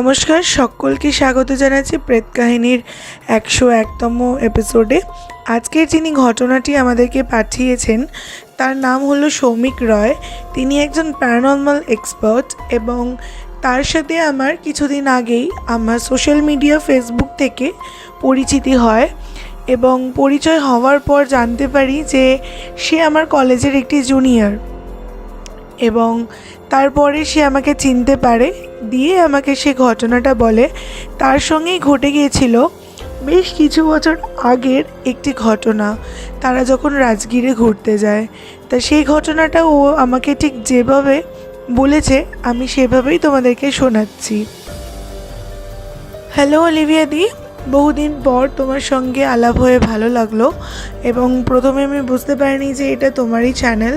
নমস্কার, সকলকে স্বাগত জানাচ্ছি প্রেত কাহিনীর একশো একতম এপিসোডে আজকের যিনি ঘটনাটি আমাদেরকে পাঠিয়েছেন, তার নাম হলো সৌমিক রয়। তিনি একজন প্যারানর্মাল এক্সপার্ট এবং তার সাথে আমার কিছুদিন আগেই আমার সোশ্যাল মিডিয়া ফেসবুক থেকে পরিচিতি হয় এবং পরিচয় হওয়ার পর জানতে পারি যে সে আমার কলেজের একটি জুনিয়র এবং তারপরে সে আমাকে চিনতে পারে, দিয়ে আমাকে সে ঘটনাটা বলে। তার সঙ্গেই ঘটে গিয়েছিল বেশ কিছু বছর আগের একটি ঘটনা। তারা যখন রাজগিরে ঘুরতে যায়, তা সেই ঘটনাটা ও আমাকে ঠিক যেভাবে বলেছে, আমি সেভাবেই তোমাদেরকে শোনাচ্ছি। হ্যালো অলিভিয়া দি। বহুদিন পর তোমার সঙ্গে আলাপ হয়ে ভালো লাগল এবং প্রথমে আমি বুঝতে পারিনি যে এটা তোমারই চ্যানেল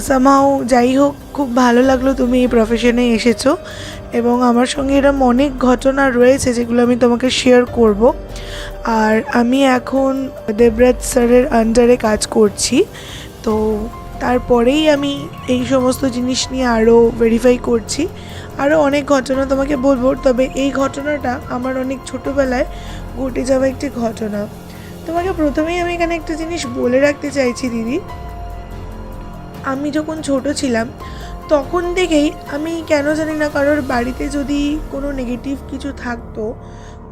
সামাও যাই হোক, খুব ভালো লাগল তুমি এই প্রফেশনে এসেছ এবং আমার সঙ্গে এরকম অনেক ঘটনা রয়েছে যেগুলো আমি তোমাকে শেয়ার করব। আর আমি এখন দেবরাজ স্যারের আন্ডারে কাজ করছি। তো তারপরেই আমি এই সমস্ত জিনিস নিয়ে আরও ভেরিফাই করছি। আরও অনেক ঘটনা তোমাকে বলব, তবে এই ঘটনাটা আমার অনেক ছোটোবেলায় ঘটে যাওয়া একটি ঘটনা। তোমাকে প্রথমেই আমি এখানে একটা জিনিস বলে রাখতে চাইছি, দিদি। আমি যখন ছোট ছিলাম, তখন থেকেই আমি কেন জানি না কারোর বাড়িতে যদি কোনো নেগেটিভ কিছু থাকতো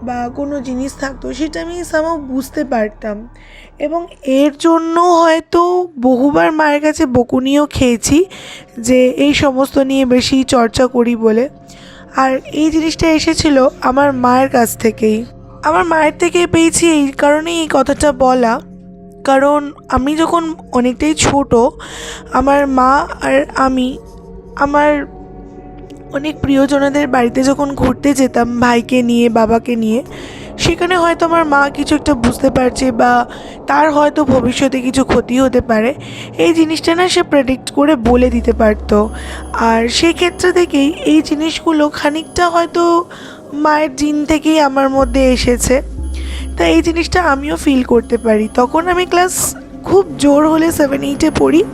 বা কোনো জিনিস থাকতো, সেটা আমি সামাও বুঝতে পারতাম। এবং এর জন্য হয়তো বহুবার মায়ের কাছে বকুনিও খেয়েছি যে এই সমস্ত নিয়ে বেশি চর্চা করি বলে। আর এই জিনিসটা এসেছিল আমার মায়ের কাছ থেকেই। আমার মায়ের থেকে পেয়েছি এই কারণেই এই কথাটা বলা। কারণ আমি যখন অনেকটাই ছোট, আমার মা আর আমি, আমার অনেক প্রিয়জনদের বাড়িতে যখন ঘুরতে যেতাম, ভাইকে নিয়ে, বাবাকে নিয়ে, সেখানে হয়তো আমার মা কিছু একটা বুঝতে পারছে বা তার হয়তো ভবিষ্যতে কিছু ক্ষতি হতে পারে। এই জিনিসটা না সে প্রেডিক্ট করে বলে দিতে পারতো। আর সেই ক্ষেত্রে থেকেই এই জিনিসগুলো খানিকটা হয়তো মায়ের জিন থেকেই আমার মধ্যে এসেছে। তা এই জিনিসটা আমিও ফিল করতে পারি। তখন আমি ক্লাস খুব জোর হলে সেভেন এইটে পড়ি।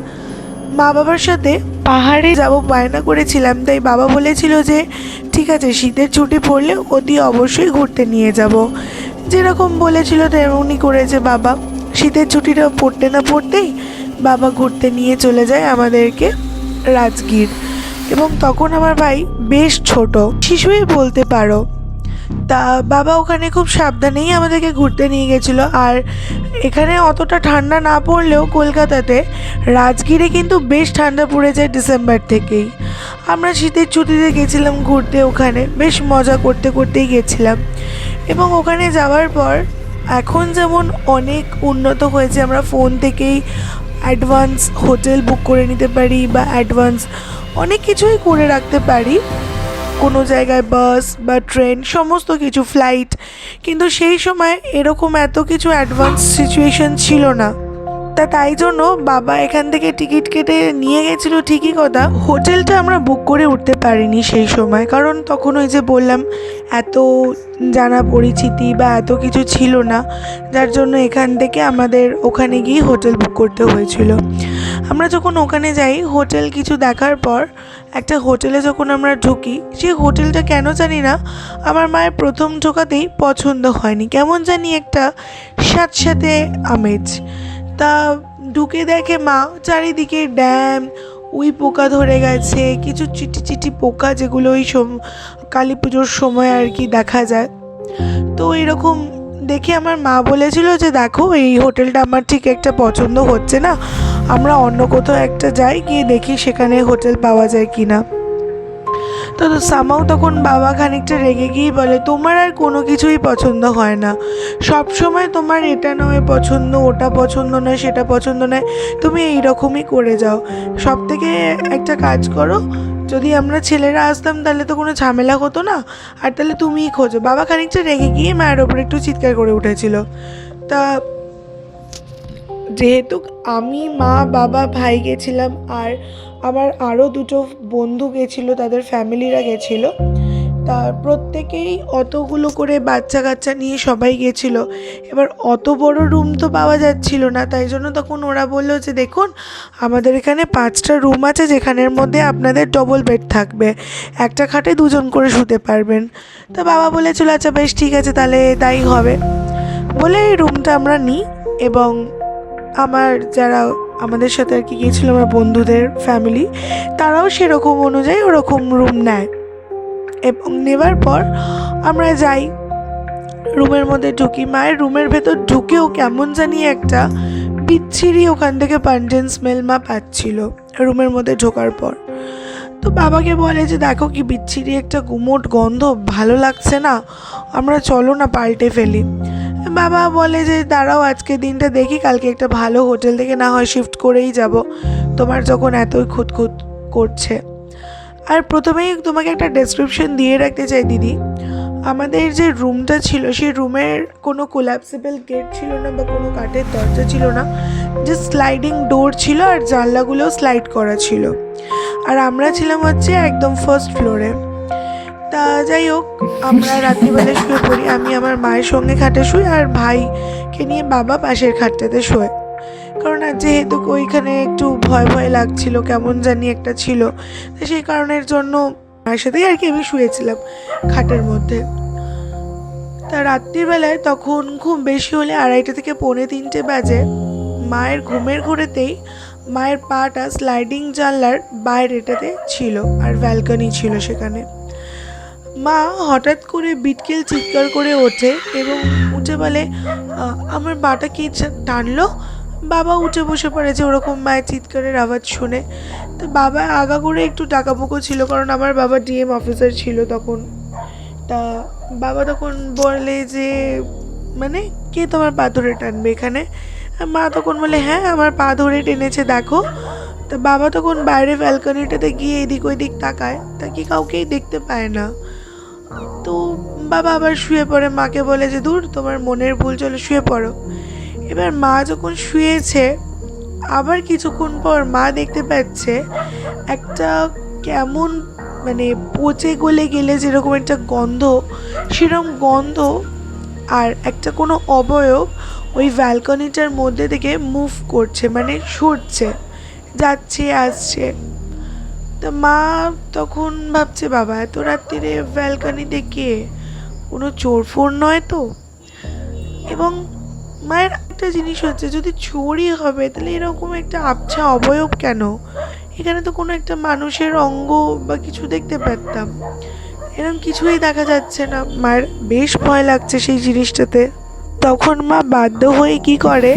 মা বাবার সাথে পাহাড়ে যাব বায়না করেছিলাম, তাই বাবা বলেছিল যে, ঠিক আছে, শীতের ছুটি পড়লে অতি অবশ্যই ঘুরতে নিয়ে যাব। যেরকম বলেছিল তেমনই করেছে বাবা। শীতের ছুটিটা পড়তে না পড়তেই বাবা ঘুরতে নিয়ে চলে যায় আমাদেরকে রাজগীর। এবং তখন আমার ভাই বেশ ছোট। শিশুই বলতে পারো। তা বাবা ওখানে খুব সাবধানেই আমাদেরকে ঘুরতে নিয়ে গেছিল। আর এখানে অতটা ঠান্ডা না পড়লেও কলকাতাতে রাজগিরে কিন্তু বেশ ঠান্ডা পড়ে যায় ডিসেম্বর থেকেই। আমরা শীতের ছুটিতে গেছিলাম ঘুরতে ওখানে, বেশ মজা করতে করতেই গেছিলাম। এবং ওখানে যাওয়ার পর এখন যেমন অনেক উন্নত হয়েছে, আমরা ফোন থেকেই অ্যাডভান্স হোটেল বুক করে নিতে পারি বা অ্যাডভান্স অনেক কিছুই করে রাখতে পারি। কোনো জায়গায় বাস বা ট্রেন সমস্ত কিছু ফ্লাইট কিন্তু সেই সময় এরকম এত কিছু অ্যাডভান্স সিচুয়েশন ছিল না। তা তাই জন্য বাবা এখান থেকে টিকিট কেটে নিয়ে গেছিল ঠিকই কথা। হোটেলটা আমরা বুক করে উঠতে পারিনি সেই সময়। কারণ তখন ওই যে বললাম, এত জানা পরিচিতি বা এত কিছু ছিল না। যার জন্য এখান থেকে আমাদের ওখানে গিয়ে হোটেল বুক করতে হয়েছিল। আমরা যখন ওখানে যাই, হোটেল কিছু দেখার পর, একটা হোটেলে যখন আমরা ঢুকি সেই হোটেলটা কেন জানি না, আমার মায়ের প্রথম ঢোকাতেই পছন্দ হয়নি। কেমন জানি একটা স্যাঁতস্যাঁতে আমেজ। তা ঢুকে দেখে মা চারিদিকে ড্যাম, উই পোকা ধরে গেছে, কিছু চিটি চিটি পোকা যেগুলো ওই সম, কালী পুজোর সময় আর কি দেখা যায়। তো এরকম দেখে আমার মা বলেছিল যে, দেখো, এই হোটেলটা আমার ঠিক একটা পছন্দ হচ্ছে না। আমরা অন্য কোথাও একটা যাই, গিয়ে দেখি সেখানে হোটেল পাওয়া যায় কি না তো সামাও তখন বাবা খানিকটা রেগে গিয়ে বলে, তোমার আর কোনো কিছুই পছন্দ হয় না। সব সময় তোমার এটা নয় পছন্দ, ওটা পছন্দ নয়, সেটা পছন্দ নয়, তুমি এই রকমই করে যাও। সব থেকে একটা কাজ করো, যদি আমরা ছেলেরা আসতাম তাহলে তো কোনো ঝামেলা হতো না, আর তাহলে তুমিই খোঁজো। বাবা খানিকটা রেগে গিয়ে মায়ের ওপর একটু চিৎকার করে উঠেছিল। তা যেহেতু আমি মা, বাবা, ভাই গেছিলাম আর আমার আরও দুটো বন্ধু গেছিল, তাদের ফ্যামিলিরা গেছিল তার প্রত্যেকেই অতগুলো করে বাচ্চা কাচ্চা নিয়ে সবাই গেছিল। এবার অত বড় রুম তো পাওয়া যাচ্ছিল না, তাই জন্য তখন ওরা বলল যে, দেখুন, আমাদের এখানে পাঁচটা রুম আছে যেখানের মধ্যে আপনাদের ডবল বেড থাকবে। একটা খাটে দুজন করে শুতে পারবেন। তো বাবা বলেছিল আচ্ছা বেশ, ঠিক আছে, তাহলে তাই হবে। বলে এই রুমটা আমরা নিই এবং আমার যারা আমাদের সাথে আর কি গিয়েছিল, আমার বন্ধুদের ফ্যামিলি তারাও সেরকম অনুযায়ী ওরকম রুম নেয়। এবং নেবার পর আমরা যাই, রুমের মধ্যে ঢুকি। মায়ের রুমের ভেতর ঢুকেও কেমন জানি একটা বিচ্ছিরি ওখান থেকে পাঞ্জেন স্মেল মা পাচ্ছিল রুমের মধ্যে ঢোকার পর। তো বাবাকে বলে যে, দেখো কি বিচ্ছিরি একটা গুমোট গন্ধ, ভালো লাগছে না। আমরা চলো না পাল্টে ফেলি। বাবা বলে যে, দাঁড়াও, আজকে দিনটা দেখি, কালকে একটা ভালো হোটেল থেকে না হয় শিফট করেই যাব। তোমার যখন এতই খুঁতখুত করছে। আর প্রথমেই তোমাকে একটা ডেসক্রিপশন দিয়ে রাখতে চাই, দিদি। আমাদের যে রুমটা ছিল, সেই রুমের কোনো কোলাপসিবল গেট ছিল না বা কোনো কাঠের দরজা ছিল না। যে স্লাইডিং ডোর ছিল আর জানলাগুলোও স্লাইড করা ছিল। আর আমরা ছিলাম হচ্ছে একদম ফার্স্ট ফ্লোরে তা যাই হোক, আমরা রাত্রিবেলা শুয়ে পড়ি, আমি আমার মায়ের সঙ্গে খাটে শুই আর ভাইকে নিয়ে বাবা পাশের খাটটাতে শোয়। কারণ যেহেতু ওইখানে একটু ভয় ভয় লাগছিল, কেমন জানি একটা ছিল, তো সেই কারণের জন্য মায়ের সাথেই আর কি আমি শুয়েছিলাম খাটের মধ্যে। তা রাত্রিবেলায় তখন খুব বেশি হলে আড়াইটা থেকে পৌনে তিনটে বাজে, মায়ের ঘুমের ঘুরেতেই মায়ের পাটা স্লাইডিং জানলার বাইরেটাতে ছিল আর ব্যালকনি ছিল সেখানে। মা হঠাৎ করে বিটকেল চিৎকার করে ওঠে এবং উঠে বলে আমার বাটা কি টানলো? বাবা উঠে বসে পড়েছে ওরকম মায়ের চিৎকারের আওয়াজ শুনে। তো বাবা আগা করে একটু টাকাপুকো ছিল কারণ আমার বাবা ডিএম অফিসার ছিল তখন। তা বাবা তখন বলে যে মানে কে তোমার পা ধরে টানবে এখানে? মা তখন বলে হ্যাঁ আমার পা ধরে টেনেছে, দেখো। তা বাবা তখন বাইরে ব্যালকনিটাতে গিয়ে এদিক ওইদিক তাকায়। তা কি কাউকেই দেখতে পায় না। তো বাবা আবার শুয়ে পড়ে। মাকে বলে যে, দূর, তোমার মনের ভুল চলে, শুয়ে পড়ো। এবার মা যখন শুয়েছে, আবার কিছুক্ষণ পর মা দেখতে পাচ্ছে, একটা কেমন মানে পচে গলে গেলে যেরকম একটা গন্ধ, সেরকম গন্ধ আর একটা কোনো অবয়ব ওই ব্যালকনিটার মধ্যে থেকে মুভ করছে মানে সরছে, যাচ্ছে, আসছে। তা মা তখন ভাবছে, বাবা, এত রাত্রিরে ব্যালকনিতে কে কোনো চোর ফোর নয় তো? এবং মায়ের একটা জিনিস হচ্ছে, যদি চোরই হবে, তাহলে এরকম একটা আবছা অবয়ব কেন? এখানে তো কোনো একটা মানুষের অঙ্গ বা কিছু দেখতে পারতাম। এরকম কিছুই দেখা যাচ্ছে না। মায়ের বেশ ভয় লাগছে সেই জিনিসটাতে। তখন মা বাধ্য হয়ে কি করে?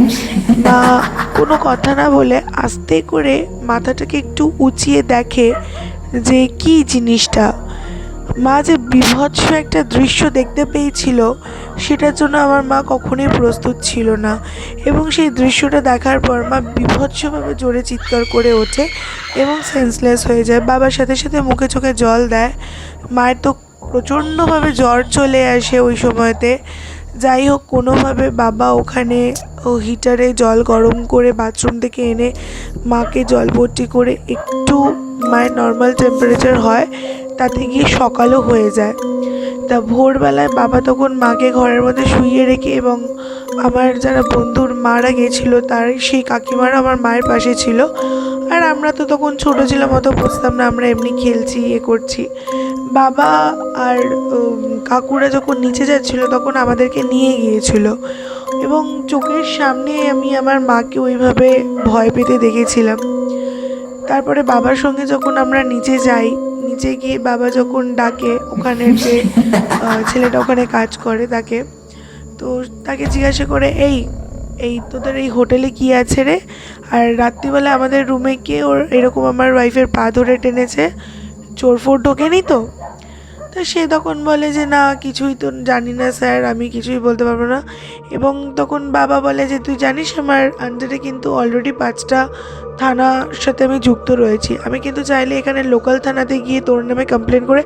মা কোনো কথা না বলে আস্তে করে মাথাটাকে একটু উঁচিয়ে দেখে যে কি জিনিসটা। মা যে বিভৎস একটা দৃশ্য দেখতে পেয়েছিল, সেটার জন্য আমার মা কখনোই প্রস্তুত ছিল না। এবং সেই দৃশ্যটা দেখার পর মা বিভৎসভাবে জোরে চিৎকার করে ওঠে এবং সেন্সলেস হয়ে যায়। বাবার সাথে সাথে মুখে চোখে জল দেয়। মায়ের তো প্রচণ্ডভাবে জ্বর চলে আসে ওই সময়তে। যাই হোক, কোনোভাবে বাবা ওখানে ও হিটারে জল গরম করে বাথরুম থেকে এনে মাকে জল ভর্তি করে একটু মায়ের নর্মাল টেম্পারেচার হয়। তাতে গিয়ে সকালও হয়ে যায়। তা ভোরবেলায় বাবা তখন মাকে ঘরের মধ্যে শুইয়ে রেখে এবং আমার যারা বন্ধুর মারা গেছিল তার সেই কাকিমারা আমার মায়ের পাশে ছিল। আর আমরা তো তখন ছোটো ছিলাম, অত বুঝতাম না, আমরা এমনি খেলছি ইয়ে করছি। বাবা আর কাকুরা যখন নিচে যাচ্ছিল, তখন আমাদেরকে নিয়ে গিয়েছিল। এবং চোখের সামনে আমি আমার মাকে ওইভাবে ভয় পেতে দেখেছিলাম। তারপরে বাবার সঙ্গে যখন আমরা নিচে যাই নিচে গিয়ে বাবা যখন ডাকে ওখানে যে ছেলেটা ওখানে কাজ করে তাকে, তো তাকে জিজ্ঞাসা করে, এই এই তোদের এই হোটেলে কি আছে রে? আর রাত্রিবেলা আমাদের রুমে গিয়ে ওর এরকম আমার ওয়াইফের পা ধরে টেনেছে চোর ফোর ঢোকেনি তো? তো সে তখন বলে যে, না, কিছুই তো জানি না, স্যার, আমি কিছুই বলতে পারব না। এবং তখন বাবা বলে যে, তুই জানিস আমার আন্ডারে কিন্তু অলরেডি পাঁচটা থানার সাথে আমি যুক্ত রয়েছি। আমি কিন্তু চাইলে এখানে লোকাল থানাতে গিয়ে তোর নামে কমপ্লেন করে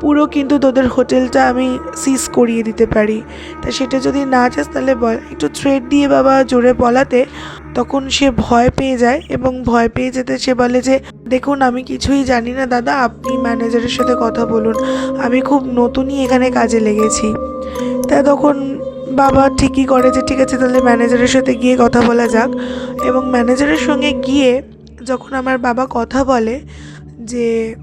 পুরো কিন্তু তোদের হোটেলটা আমি সিজ করিয়ে দিতে পারি। তা সেটা যদি না চাস, তাহলে বল। একটু থ্রেড দিয়ে বাবা জোরে বলাতে তখন সে ভয় পেয়ে যায় এবং ভয় পেয়ে যেতে সে বলে যে, দেখুন, আমি কিছুই জানি না দাদা, আপনি ম্যানেজারের সাথে কথা বলুন। আমি খুব নতুনই এখানে কাজে লেগেছি। তা তখন বাবা ঠিকই করে যে, ঠিক আছে, তাহলে ম্যানেজারের সাথে গিয়ে কথা বলা যাক। এবং ম্যানেজারের সঙ্গে গিয়ে যখন আমার বাবা কথা বলে যে,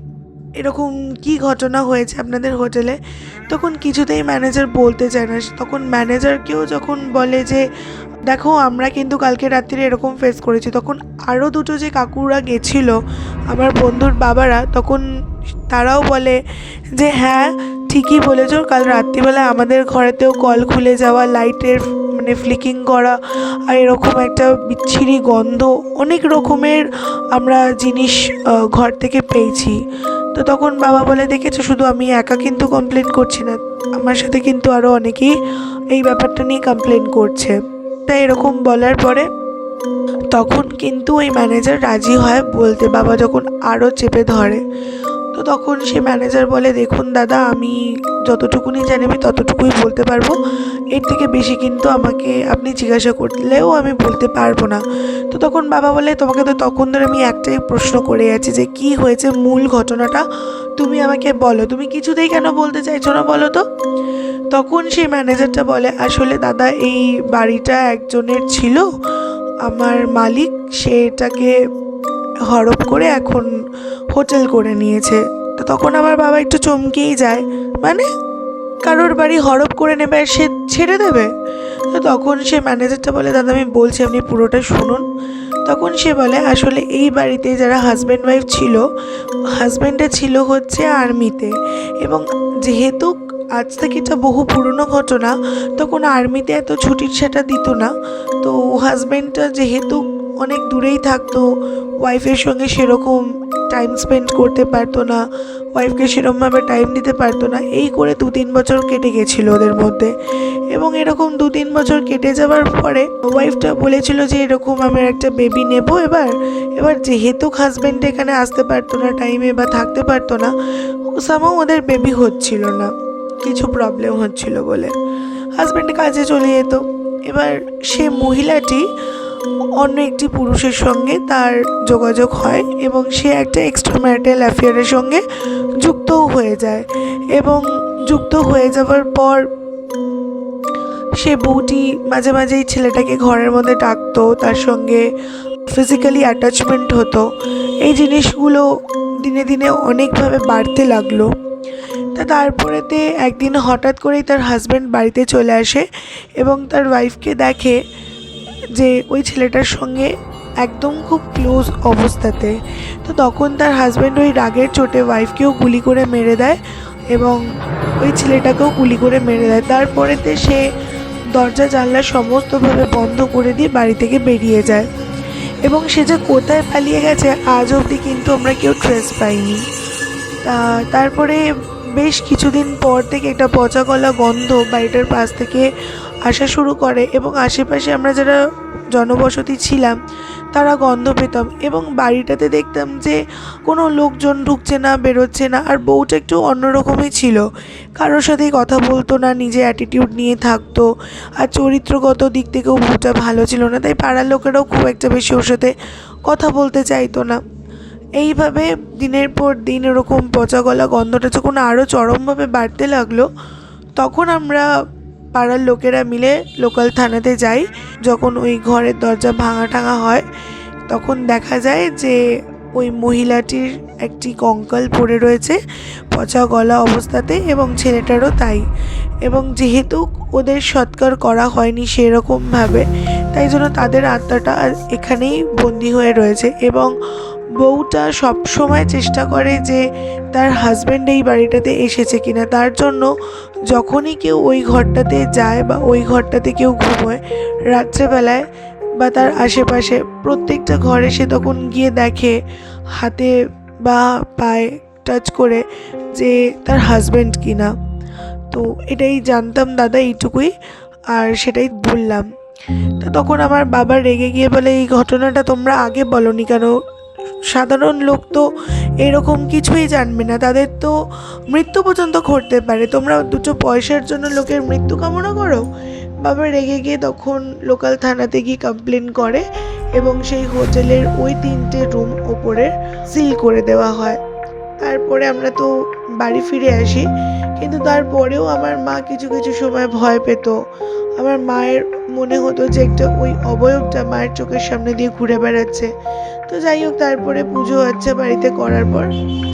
এরকম কি ঘটনা হয়েছে আপনাদের হোটেলে? তখন কিছুতেই ম্যানেজার বলতে চায় না। তখন ম্যানেজারকেও যখন বলে যে দেখো, আমরা কিন্তু কালকে রাত্রিরে এরকম ফেস করেছি। তখন আরও দুটো যে কাকুরা গেছিল, আমার বন্ধুর বাবারা, তখন তারাও বলে যে হ্যাঁ ঠিকই বলেছ, কাল রাত্রিবেলা আমাদের ঘরেতেও কল খুলে যাওয়া, লাইটের মানে ফ্লিকিং করা আর এরকম একটা বিচ্ছিরি গন্ধ, অনেক রকমের আমরা জিনিস ঘর থেকে পেয়েছি। তো তখন বাবা বলে, দেখেছ, শুধু আমি একা কিন্তু কমপ্লেন করছি না, আমার সাথে কিন্তু আরও অনেকেই এই ব্যাপারটা নিয়ে কমপ্লেন করছে। তাই এরকম বলার পরে তখন কিন্তু ওই ম্যানেজার রাজি হয় বলতে। বাবা যখন আরও চেপে ধরে, তো তখন সে ম্যানেজার বলে, দেখুন দাদা, আমি যতটুকুনি জানি আমি ততটুকুই বলতে পারব। এর থেকে বেশি কিন্তু আমাকে আপনি জিজ্ঞাসা করলেও আমি বলতে পারব না। তো তখন বাবা বলে, তোমাকে তো তখন ধরে আমি একটাই প্রশ্ন করে আছি যে, কি হয়েছে? মূল ঘটনাটা তুমি আমাকে বলো, তুমি কিছুতেই কেন বলতে চাইছো না বলো তো? তখন সেই ম্যানেজারটা বলে, আসলে দাদা, এই বাড়িটা একজনের ছিল। আমার মালিক সেটাকে হরপ করে এখন হোটেল করে নিয়েছে। তো তখন আমার বাবা একটু চমকেই যায়। মানে কারোর বাড়ি হরপ করে নেবে আর সে ছেড়ে দেবে? তো তখন সে ম্যানেজারটা বলে, দাদা, আমি বলছি, আপনি পুরোটা শুনুন। তখন সে বলে, আসলে এই বাড়িতে যারা হাজব্যান্ড ওয়াইফ ছিল হাজব্যান্ডটা ছিল হচ্ছে আর্মিতে এবং যেহেতু আজ থেকে এটা বহু পুরনো ঘটনা, তখন আর্মিতে এত ছুটির সেটা দিত না। তো হাজব্যান্ডটা যেহেতু অনেক দূরেই থাকতো ওয়াইফের সঙ্গে সেরকম টাইম স্পেন্ড করতে পারতো না ওয়াইফকে সেরকমভাবে টাইম দিতে পারতো না, এই করে দু তিন বছর কেটে গেছিল ওদের মধ্যে। এবং এরকম দু তিন বছর কেটে যাওয়ার পরে ওয়াইফটা বলেছিল যে এরকম আমার একটা বেবি নেব এবার। এবার যেহেতু হাজব্যান্ড এখানে আসতে পারতো না টাইমে বা থাকতে পারতো না সামাও ওদের বেবি হচ্ছিল না, কিছু প্রবলেম হচ্ছিল বলে। হাজব্যান্ড কাজে চলে যেত। এবার সে মহিলাটি অন্য একটি পুরুষের সঙ্গে তার যোগাযোগ হয় এবং সে একটা এক্সট্রা ম্যারিটাল অ্যাফেয়ারের সঙ্গে যুক্তও হয়ে যায় এবং যুক্ত হয়ে যাওয়ার পর সে বউটি মাঝে মাঝেই ছেলেটাকে ঘরের মধ্যে ডাকতো, তার সঙ্গে ফিজিক্যালি অ্যাটাচমেন্ট হতো। এই জিনিসগুলো দিনে দিনে অনেকভাবে বাড়তে লাগল। তা তারপরেতে একদিন হঠাৎ করেই তার হাজব্যান্ড বাড়িতে চলে আসে এবং তার ওয়াইফকে দেখে যে ওই ছেলেটার সঙ্গে একদম খুব ক্লোজ অবস্থাতে। তো তখন তার হাজব্যান্ড ওই রাগের চোটে ওয়াইফকেও গুলি করে মেরে দেয় এবং ওই ছেলেটাকেও গুলি করে মেরে দেয়। তারপরেতে সে দরজা, জানলা সমস্তভাবে বন্ধ করে দিয়ে বাড়ি থেকে বেরিয়ে যায়। এবং সে যে কোথায় পালিয়ে গেছে, আজ অবধি কিন্তু আমরা কেউ ট্রেস পাইনি। তারপরে বেশ কিছুদিন পর থেকে একটা পচা গলা গন্ধ বাড়িটার পাশ থেকে আসা শুরু করে এবং আশেপাশে আমরা যারা জনবসতি ছিলাম, তারা গন্ধ পেতাম এবং বাড়িটাতে দেখতাম যে কোনো লোকজন ঢুকছে না, বেরোচ্ছে না, আর বউটা একটু অন্যরকমই ছিল। কারোর সাথেই কথা বলতো না, নিজে অ্যাটিটিউড নিয়ে থাকতো, আর চরিত্রগত দিক থেকেও বউটা ভালো ছিল না, তাই পাড়ার লোকেরাও খুব একটা বেশি ওর সাথে কথা বলতে চাইতো না। এইভাবে দিনের পর দিন এরকম পচা গলা গন্ধটা যখন আরও চরমভাবে বাড়তে লাগল, তখন আমরা পাড়ার লোকেরা মিলে লোকাল থানাতে যাই। যখন ওই ঘরের দরজা ভাঙা টাঙা হয়, তখন দেখা যায় যে ওই মহিলাটির একটি কঙ্কাল পড়ে রয়েছে পচা গলা অবস্থাতে এবং ছেলেটারও তাই। এবং যেহেতু ওদের সৎকার করা হয়নি সেরকমভাবে, তাই জন্য তাদের আত্মাটা এখানেই বন্দি হয়ে রয়েছে এবং বউটা সবসময় চেষ্টা করে যে তার হাজব্যান্ড এই বাড়িটাতে এসেছে কিনা। তার জন্য যখনই কেউ ওই ঘরটাতে যায় বা ওই ঘরটাতে কেউ ঘুমোয়, রাত্রেবেলায় বা তার আশেপাশে প্রত্যেকটা ঘরে সে তখন গিয়ে দেখে, হাতে বা পায়ে টাচ করে যে তার হাজব্যান্ড কিনা। তো এটাই জানতাম দাদা এইটুকুই, আর সেটাই বললাম। তো তখন আমার বাবা রেগে গিয়ে বলে, এই ঘটনাটা তোমরা আগে বলো বলনি কেন? সাধারণ লোক তো এরকম কিছুই জানবে না। তাদের তো মৃত্যু পর্যন্ত ঘটতে পারে। তোমরা দুটো পয়সার জন্য লোকের মৃত্যু কামনা করো? বাবা রেগে গিয়ে তখন লোকাল থানাতে গিয়ে কমপ্লেন করে এবং সেই হোটেলের ওই তিনটে রুম ওপরে সিল করে দেওয়া হয়। তারপরে আমরা তো বাড়ি ফিরে আসি। কিন্তু তারপরেও আমার মা কিছু কিছু সময় ভয় পেত। আমার মায়ের মনে হতো যে একটা ওই অবয়বটা মায়ের চোখের সামনে দিয়ে ঘুরে বেড়াচ্ছে। তো যাই হোক, তারপরে পুজো হচ্ছে বাড়িতে করার পর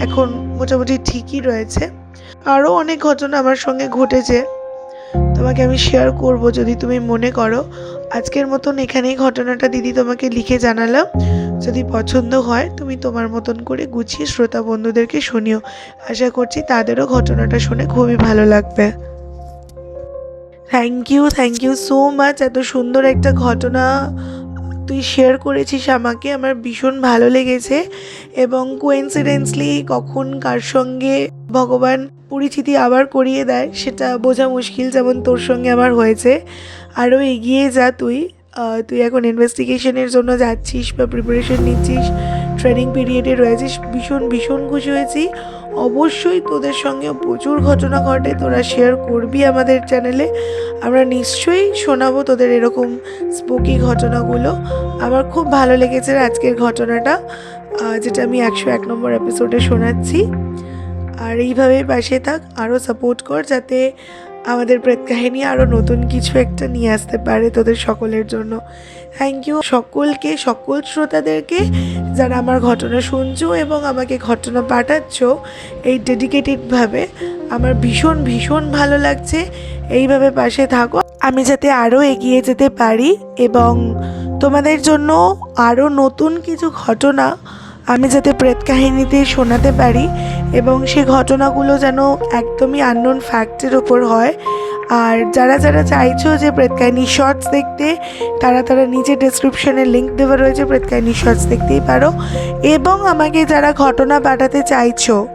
এখন মোটামুটি ঠিকই রয়েছে। আরও অনেক ঘটনা আমার সঙ্গে ঘটেছে। তোমাকে আমি শেয়ার করব যদি তুমি মনে করো। আজকের মতন এখানেই ঘটনাটা দিদি তোমাকে লিখে জানালাম যদি পছন্দ হয়, তুমি তোমার মতন করে গুছিয়ে শ্রোতা বন্ধুদেরকে শুনিও। আশা করছি তাদেরও ঘটনাটা শুনে খুবই ভালো লাগবে। Thank you thank you so much এত সুন্দর একটা ঘটনা তুই শেয়ার করেছিস আমাকে, আমার ভীষণ ভালো লেগেছে। এবং কোইন্সিডেন্সলি কখন কার সঙ্গে ভগবান পরিচিতি আবার করিয়ে দেয়, সেটা বোঝা মুশকিল যেমন তোর সঙ্গে আমার হয়েছে। আরও এগিয়ে যা তুই। তুই এখন ইনভেস্টিগেশনের জন্য যাচ্ছিস বা প্রিপারেশন নিচ্ছিস ট্রেনিং পিরিয়ডে রয়েছিস, ভীষণ ভীষণ খুশি হয়েছি। অবশ্যই তোদের সঙ্গে প্রচুর ঘটনা ঘটে, তোরা শেয়ার করবি আমাদের চ্যানেলে আমরা নিশ্চয়ই শোনাবো তোদের এরকম স্পোকি ঘটনাগুলো। আমার খুব ভালো লেগেছে আজকের ঘটনাটা যেটা আমি একশো এক নম্বর এপিসোডে শোনাচ্ছি। আর এইভাবেই পাশে থাক আরও সাপোর্ট কর যাতে আমাদের প্রেত কাহিনী আরও নতুন কিছু একটা নিয়ে আসতে পারে তোদের সকলের জন্য। থ্যাংক ইউ সকলকে, সকল শ্রোতাদেরকে যারা আমার ঘটনা শুনছো এবং আমাকে ঘটনা পাঠাচ্ছ এই ডেডিকেটেডভাবে আমার ভীষণ ভীষণ ভালো লাগছে। এইভাবে পাশে থাকো। আমি যাতে আরও এগিয়ে যেতে পারি এবং তোমাদের জন্য আরও নতুন কিছু ঘটনা আমি যাতে প্রেত কাহিনীতে শোনাতে পারি এবং সে ঘটনাগুলো যেন একদমই আননোন ফ্যাক্টের ওপর হয়। আর যারা যারা চাইছো যে প্রেতকাহিনী শর্টস দেখতে, তারা তারা নিচে ডেসক্রিপশনে লিঙ্ক দেওয়া রয়েছে প্রেতকাহিনী শর্টস দেখতেই পারো। এবং আমাকে যারা ঘটনা পাঠাতে চাইছো,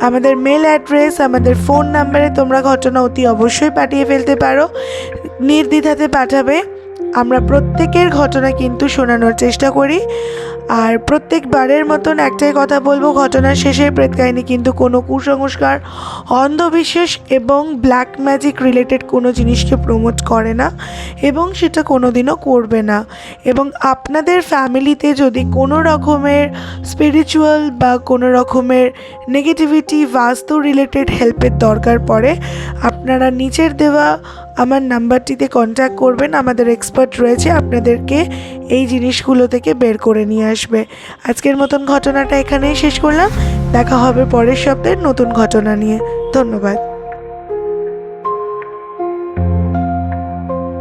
আমাদের মেল অ্যাড্রেস আমাদের ফোন নাম্বারে তোমরা ঘটনা অতি অবশ্যই পাঠিয়ে ফেলতে পারো। নির্দ্বিধাতে পাঠাবে। আমরা প্রত্যেকের ঘটনা কিন্তু শোনানোর চেষ্টা করি। আর প্রত্যেকবারের মতন একটাই কথা বলব, ঘটনার শেষে প্রেত কাহিনী কিন্তু কোনো কুসংস্কার, অন্ধবিশ্বাস এবং ব্ল্যাক ম্যাজিক রিলেটেড কোনো জিনিসকে প্রমোট করে না এবং সেটা কোনো দিনও করবে না। এবং আপনাদের ফ্যামিলিতে যদি কোনো রকমের স্পিরিচুয়াল বা কোনো রকমের নেগেটিভিটি বাস্তু রিলেটেড হেল্পের দরকার পড়ে আপনারা নিচের দেওয়া আমার নাম্বারটিতে কন্ট্যাক্ট করবেন, আমাদের এক্সপার্ট রয়েছে, আপনাদেরকে এই জিনিসগুলো থেকে বের করে নিয়ে আসবে। আজকের মতন ঘটনাটা এখানেই শেষ করলাম, দেখা হবে পরের সপ্তাহের নতুন ঘটনা নিয়ে। ধন্যবাদ।